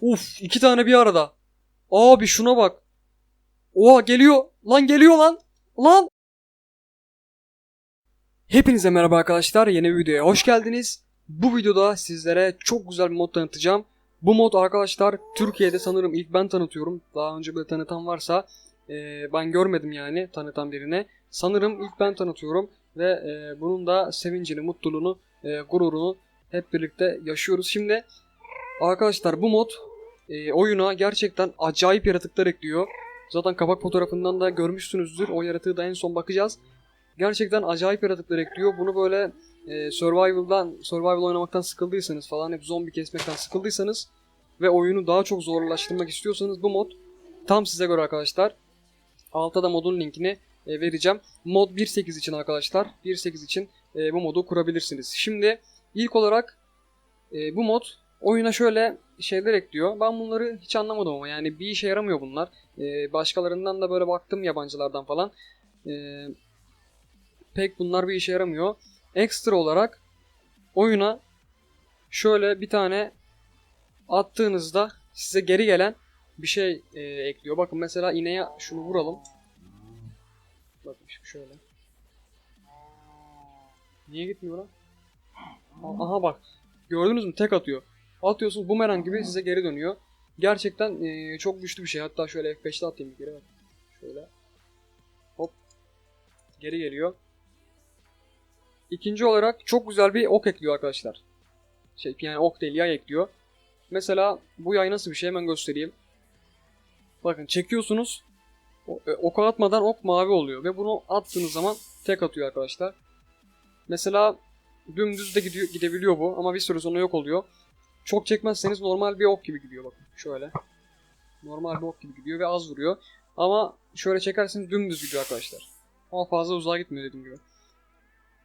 Uf iki tane bir arada. Abi şuna bak. Oha geliyor. Lan geliyor lan. Lan. Hepinize merhaba arkadaşlar. Yeni bir videoya hoş geldiniz. Bu videoda sizlere çok güzel bir mod tanıtacağım. Bu mod arkadaşlar Türkiye'de sanırım ilk ben tanıtıyorum. Daha önce böyle tanıtan varsa e, ben görmedim yani tanıtan birine. Sanırım ilk ben tanıtıyorum ve e, bunun da sevincini, mutluluğunu, e, gururunu hep birlikte yaşıyoruz. Şimdi arkadaşlar bu mod e, oyuna gerçekten acayip yaratıklar ekliyor. Zaten kapak fotoğrafından da görmüşsünüzdür. O yaratığı da en son bakacağız. Gerçekten acayip yaratıklar ekliyor. Bunu böyle e, survival'dan, survival oynamaktan sıkıldıysanız falan hep zombi kesmekten sıkıldıysanız ve oyunu daha çok zorlaştırmak istiyorsanız bu mod tam size göre arkadaşlar. Altta da modun linkini e, vereceğim. Mod 1.8 için arkadaşlar. 1.8 için e, bu modu kurabilirsiniz. Şimdi ilk olarak e, bu mod oyuna şöyle şeyler ekliyor. Ben bunları hiç anlamadım ama yani bir işe yaramıyor bunlar. E, başkalarından da böyle baktım yabancılardan falan. E, pek bunlar bir işe yaramıyor. Ekstra olarak oyuna şöyle bir tane attığınızda size geri gelen bir şey e, ekliyor. Bakın mesela ineğe şunu vuralım. Bakın şöyle. Niye gitmiyor lan? Aha bak. Gördünüz mü? Tek atıyor. Atıyorsunuz bumerang gibi size geri dönüyor. Gerçekten e, çok güçlü bir şey. Hatta şöyle F5'te atayım bir kere. Şöyle. Hop. Geri geliyor. İkinci olarak çok güzel bir ok ekliyor arkadaşlar. Şey yani ok değil yay ekliyor. Mesela bu yay nasıl bir şey hemen göstereyim. Bakın çekiyorsunuz. E, Oku atmadan ok mavi oluyor ve bunu attığınız zaman tek atıyor arkadaşlar. Mesela dümdüz de gidiyor, gidebiliyor bu ama bir süre sonra yok oluyor. Çok çekmezseniz normal bir ok gibi gidiyor bakın şöyle. Normal bir ok gibi gidiyor ve az vuruyor. Ama şöyle çekerseniz dümdüz gidiyor arkadaşlar. Ama fazla uzağa gitmiyor dediğim gibi.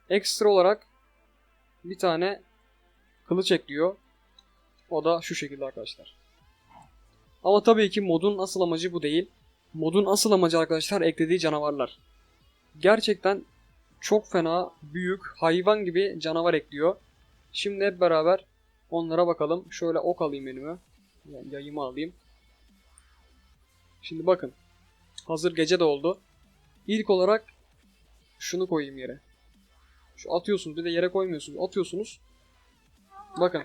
Ekstra olarak bir tane kılıç ekliyor. O da şu şekilde arkadaşlar. Ama tabii ki modun asıl amacı bu değil. Modun asıl amacı arkadaşlar eklediği canavarlar. Gerçekten çok fena, büyük, hayvan gibi canavar ekliyor. Şimdi hep beraber onlara bakalım. Şöyle ok alayım elime. Yani yayımı alayım. Şimdi bakın. Hazır gece de oldu. İlk olarak şunu koyayım yere. Şu atıyorsunuz bir de yere koymuyorsunuz. Atıyorsunuz. Bakın.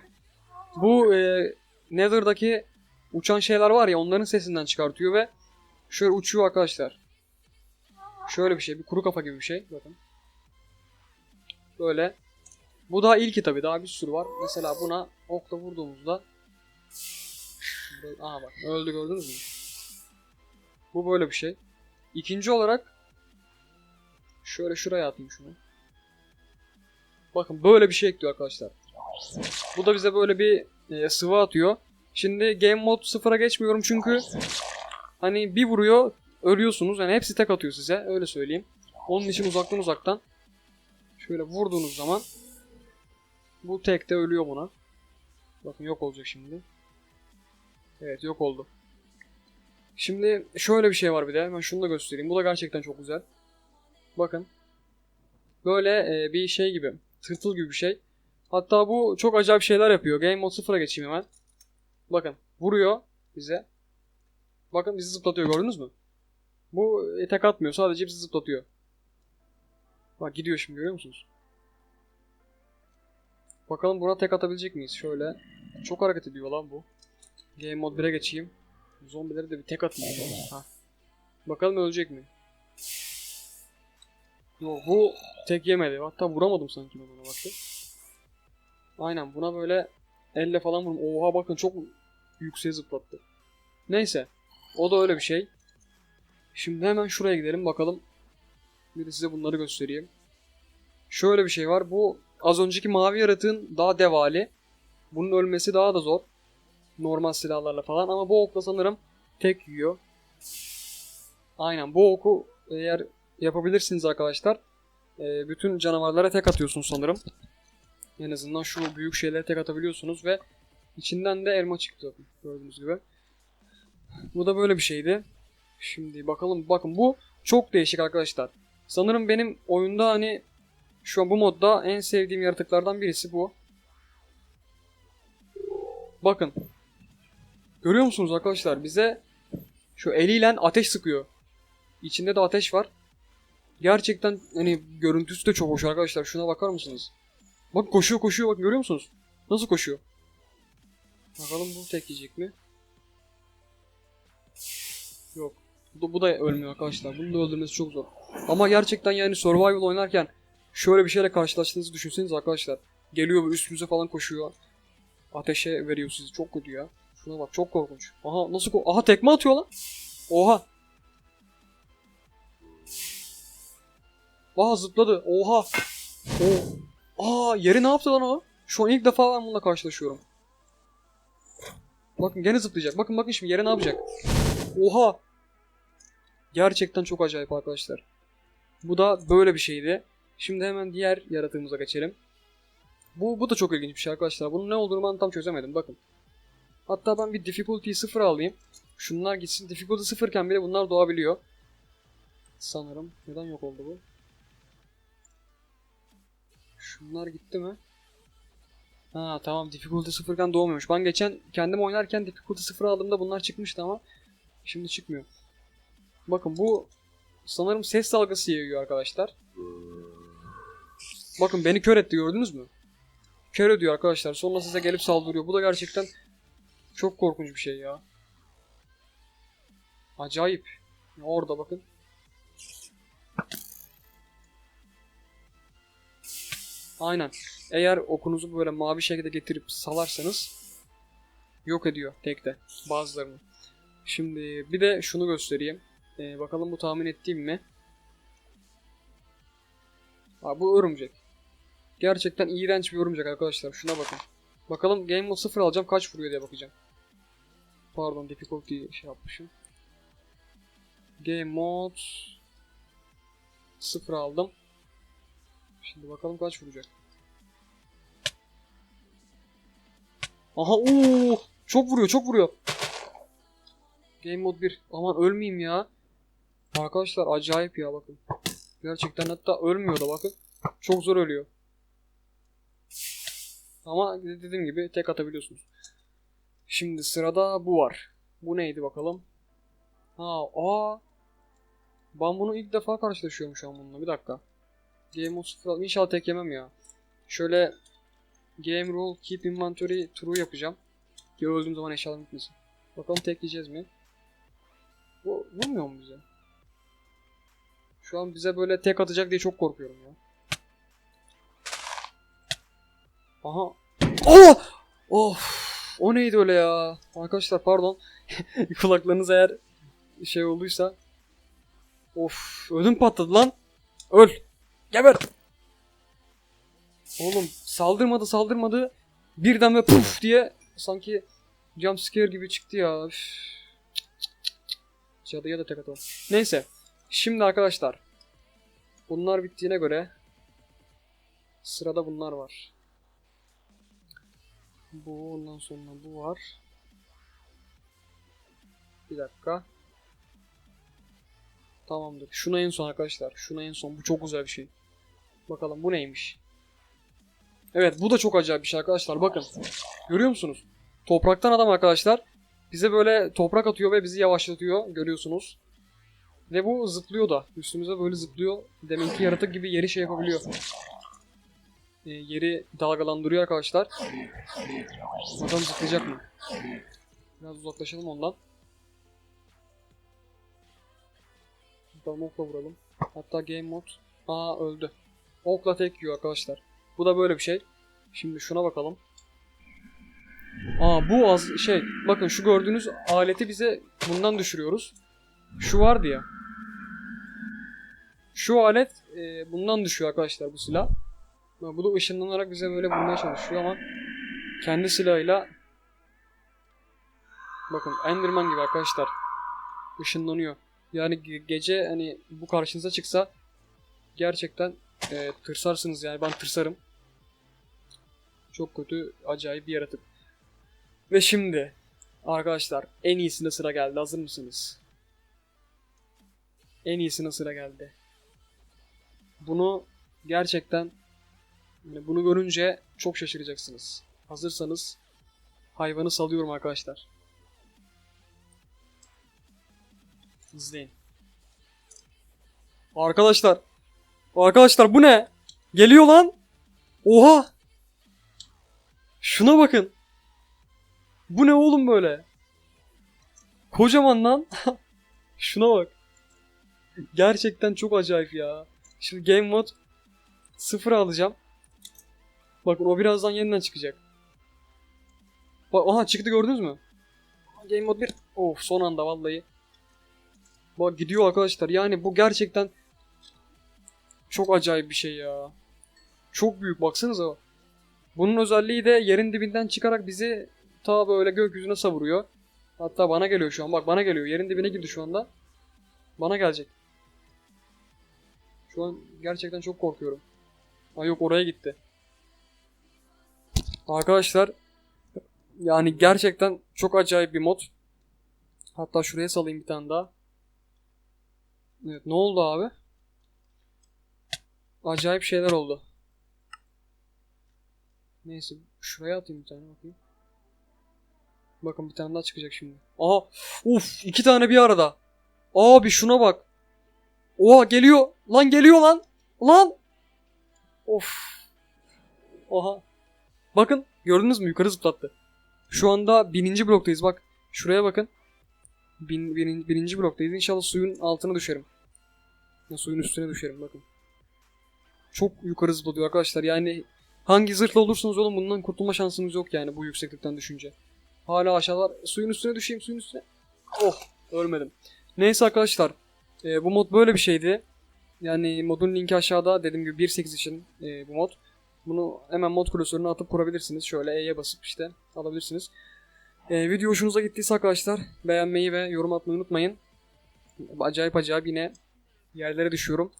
Bu e, Nether'daki uçan şeyler var ya onların sesinden çıkartıyor ve şöyle uçuyor arkadaşlar. Şöyle bir şey. Bir kuru kafa gibi bir şey. Bakın. Böyle. Bu daha ilki tabi. Daha bir sürü var. Mesela buna okla vurduğumuzda Aha bak. Öldü gördünüz mü? Bu böyle bir şey. İkinci olarak şöyle şuraya atayım şunu. Bakın böyle bir şey ekliyor arkadaşlar. Bu da bize böyle bir e, sıvı atıyor. Şimdi game mode sıfıra geçmiyorum çünkü hani bir vuruyor ölüyorsunuz. Yani hepsi tek atıyor size öyle söyleyeyim. Onun için uzaktan uzaktan şöyle vurduğunuz zaman bu tek de ölüyor buna. Bakın yok olacak şimdi. Evet yok oldu. Şimdi şöyle bir şey var bir de. Ben şunu da göstereyim. Bu da gerçekten çok güzel. Bakın. Böyle e, bir şey gibi. Tırtıl gibi bir şey. Hatta bu çok acayip şeyler yapıyor. Game mode 0'a geçeyim hemen. Bakın. Vuruyor bize. Bakın bizi zıplatıyor gördünüz mü? Bu tek atmıyor. Sadece bizi zıplatıyor. Bak gidiyor şimdi görüyor musunuz? Bakalım buna tek atabilecek miyiz? Şöyle. Çok hareket ediyor lan bu. Game mode 1'e geçeyim. Zombileri de bir tek atayım. Ha. Bakalım ölecek mi? Yok bu tek yemedi. Hatta vuramadım sanki ben ona bakın. Aynen buna böyle elle falan vurum. Oha bakın çok yükseğe zıplattı. Neyse. O da öyle bir şey. Şimdi hemen şuraya gidelim bakalım. Bir de size bunları göstereyim. Şöyle bir şey var. Bu az önceki mavi yaratığın daha devali. Bunun ölmesi daha da zor. Normal silahlarla falan ama bu okla sanırım tek yiyor. Aynen bu oku eğer yapabilirsiniz arkadaşlar. e, bütün canavarlara tek atıyorsunuz sanırım. En azından şu büyük şeylere tek atabiliyorsunuz ve içinden de elma çıktı gördüğünüz gibi. Bu da böyle bir şeydi. Şimdi bakalım bakın bu çok değişik arkadaşlar. Sanırım benim oyunda hani şu an bu modda en sevdiğim yaratıklardan birisi bu. Bakın. Görüyor musunuz arkadaşlar? Bize şu eliyle ateş sıkıyor. İçinde de ateş var. Gerçekten hani görüntüsü de çok hoş arkadaşlar. Şuna bakar mısınız? Bak koşuyor koşuyor bak görüyor musunuz? Nasıl koşuyor? Bakalım bu tek yiyecek mi? Yok. Bu da, bu da ölmüyor arkadaşlar. Bunu da öldürmesi çok zor. Ama gerçekten yani survival oynarken şöyle bir şeyle karşılaştığınızı düşünseniz arkadaşlar. Geliyor ve üstünüze falan koşuyor. Ateşe veriyor sizi. Çok kötü ya. Şuna bak çok korkunç. Aha nasıl ko Aha tekme atıyor lan. Oha. Aa zıpladı. Oha. Oo. Aa yeri ne yaptı lan o? Şu an ilk defa ben bununla karşılaşıyorum. Bakın gene zıplayacak. Bakın bakın şimdi yere ne yapacak? Oha. Gerçekten çok acayip arkadaşlar. Bu da böyle bir şeydi. Şimdi hemen diğer yaratığımıza geçelim. Bu, bu da çok ilginç bir şey arkadaşlar. Bunun ne olduğunu ben tam çözemedim. Bakın. Hatta ben bir difficulty 0 alayım. Şunlar gitsin. Difficulty 0 iken bile bunlar doğabiliyor. Sanırım. Neden yok oldu bu? Şunlar gitti mi? Ha tamam difficulty 0 iken doğmuyormuş. Ben geçen kendim oynarken difficulty 0 aldığımda bunlar çıkmıştı ama şimdi çıkmıyor. Bakın bu sanırım ses dalgası yayıyor arkadaşlar. Bakın beni kör etti gördünüz mü? Kör ediyor arkadaşlar. Sonra size gelip saldırıyor. Bu da gerçekten çok korkunç bir şey ya. Acayip. Orada bakın. Aynen. Eğer okunuzu böyle mavi şekilde getirip salarsanız yok ediyor tekte bazılarını. Şimdi bir de şunu göstereyim. Ee, bakalım bu tahmin ettiğim mi? Aa, bu örümcek. Gerçekten iğrenç bir örümcek arkadaşlar. Şuna bakın. Bakalım Game Mode 0 alacağım kaç vuruyor diye bakacağım. Pardon difficulty şey yapmışım. Game Mode 0 aldım. Şimdi bakalım kaç vuracak. Aha ooo çok vuruyor çok vuruyor. Game Mode 1. Aman ölmeyeyim ya. Arkadaşlar acayip ya bakın. Gerçekten hatta ölmüyor da bakın. Çok zor ölüyor. Ama dediğim gibi tek atabiliyorsunuz. Şimdi sırada bu var. Bu neydi bakalım? Ha, aa. Ben bunu ilk defa karşılaşıyorum şu an bununla. Bir dakika. Game of 0 İnşallah tek yemem ya. Şöyle Game Rule Keep Inventory True yapacağım. Ki öldüğüm zaman eşyalarım gitmesin. Bakalım tek yiyeceğiz mi? Bu vurmuyor mu bize? Şu an bize böyle tek atacak diye çok korkuyorum ya. Aha. Oh! Of! O neydi öyle ya? Arkadaşlar pardon. Kulaklarınız eğer şey olduysa. Of! Ödüm patladı lan. Öl! Geber! Oğlum saldırmadı saldırmadı. Birden ve puf diye sanki jump scare gibi çıktı ya. Üf. Cadıya da tek atalım. Neyse. Şimdi arkadaşlar. Bunlar bittiğine göre sırada bunlar var. Bu ondan sonra bu var. Bir dakika. Tamamdır. Şuna en son arkadaşlar. Şuna en son. Bu çok güzel bir şey. Bakalım bu neymiş? Evet bu da çok acayip bir şey arkadaşlar. Bakın. Görüyor musunuz? Topraktan adam arkadaşlar. Bize böyle toprak atıyor ve bizi yavaşlatıyor. Görüyorsunuz. Ve bu zıplıyor da. Üstümüze böyle zıplıyor. Demek ki yaratık gibi yeri şey yapabiliyor. E, yeri dalgalandırıyor arkadaşlar. Bakalım zıplayacak mı? Biraz uzaklaşalım ondan. Bakalım okla vuralım. Hatta game mode. Aa öldü. Okla tek yiyor arkadaşlar. Bu da böyle bir şey. Şimdi şuna bakalım. Aa bu az şey. Bakın şu gördüğünüz aleti bize bundan düşürüyoruz. Şu vardı ya. Şu alet e, bundan düşüyor arkadaşlar bu silah. Bu da ışınlanarak bize böyle vurmaya çalışıyor ama kendi silahıyla bakın Enderman gibi arkadaşlar ışınlanıyor. Yani ge- gece hani bu karşınıza çıksa gerçekten e, tırsarsınız yani ben tırsarım. Çok kötü acayip bir yaratık. Ve şimdi arkadaşlar en iyisine sıra geldi. Hazır mısınız? En iyisine sıra geldi. Bunu gerçekten yani bunu görünce çok şaşıracaksınız. Hazırsanız hayvanı salıyorum arkadaşlar. İzleyin. Arkadaşlar. Arkadaşlar bu ne? Geliyor lan. Oha. Şuna bakın. Bu ne oğlum böyle? Kocaman lan. Şuna bak. Gerçekten çok acayip ya. Şimdi game mode sıfır alacağım. Bakın o birazdan yeniden çıkacak. Bak aha çıktı gördünüz mü? Game mode 1. Of son anda vallahi. Bak gidiyor arkadaşlar. Yani bu gerçekten çok acayip bir şey ya. Çok büyük baksanıza. Bunun özelliği de yerin dibinden çıkarak bizi ta böyle gökyüzüne savuruyor. Hatta bana geliyor şu an. Bak bana geliyor. Yerin dibine girdi şu anda. Bana gelecek. Şu an gerçekten çok korkuyorum. Ay yok oraya gitti. Arkadaşlar yani gerçekten çok acayip bir mod. Hatta şuraya salayım bir tane daha. Evet ne oldu abi? Acayip şeyler oldu. Neyse şuraya atayım bir tane bakayım. Bakın bir tane daha çıkacak şimdi. Aha uf iki tane bir arada. Abi şuna bak. Oha geliyor. Lan geliyor lan. Lan. Of. Oha. Bakın gördünüz mü yukarı zıplattı. Şu anda bininci bloktayız bak. Şuraya bakın. Bin, birin- birinci bloktayız. İnşallah suyun altına düşerim. Ya, suyun üstüne düşerim bakın. Çok yukarı zıplıyor arkadaşlar. Yani hangi zırhlı olursanız olun bundan kurtulma şansınız yok yani bu yükseklikten düşünce. Hala aşağılar. Suyun üstüne düşeyim suyun üstüne. Oh ölmedim. Neyse arkadaşlar. e, bu mod böyle bir şeydi. Yani modun linki aşağıda dediğim gibi 1.8 için e, bu mod. Bunu hemen mod klasörüne atıp kurabilirsiniz. Şöyle E'ye basıp işte alabilirsiniz. E, video hoşunuza gittiyse arkadaşlar beğenmeyi ve yorum atmayı unutmayın. Acayip acayip yine yerlere düşüyorum.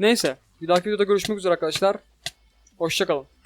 Neyse bir dahaki videoda görüşmek üzere arkadaşlar. Hoşçakalın.